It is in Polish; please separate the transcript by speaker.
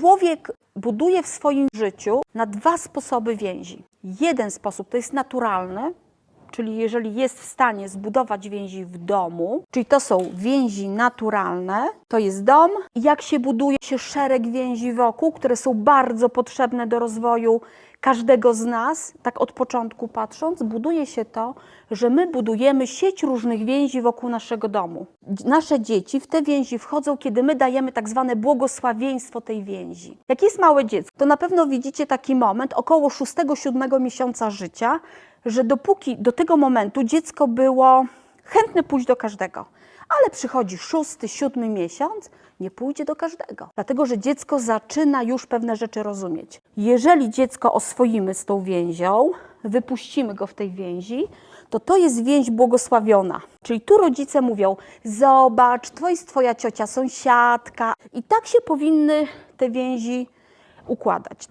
Speaker 1: Człowiek buduje w swoim życiu na dwa sposoby więzi. Jeden sposób to jest naturalny, czyli jeżeli jest w stanie zbudować więzi w domu, czyli to są więzi naturalne, to jest dom. Jak się buduje się szereg więzi wokół, które są bardzo potrzebne do rozwoju każdego z nas, tak od początku patrząc, buduje się to, że my budujemy sieć różnych więzi wokół naszego domu. Nasze dzieci w te więzi wchodzą, kiedy my dajemy tak zwane błogosławieństwo tej więzi. Jak jest małe dziecko, to na pewno widzicie taki moment około 6-7 miesiąca życia, że dopóki do tego momentu dziecko było chętne pójść do każdego, ale przychodzi szósty, siódmy miesiąc, nie pójdzie do każdego, dlatego że dziecko zaczyna już pewne rzeczy rozumieć. Jeżeli dziecko oswoimy z tą więzią, wypuścimy go w tej więzi, to to jest więź błogosławiona. Czyli tu rodzice mówią: Zobacz, to jest twoja ciocia, sąsiadka. I tak się powinny te więzi układać.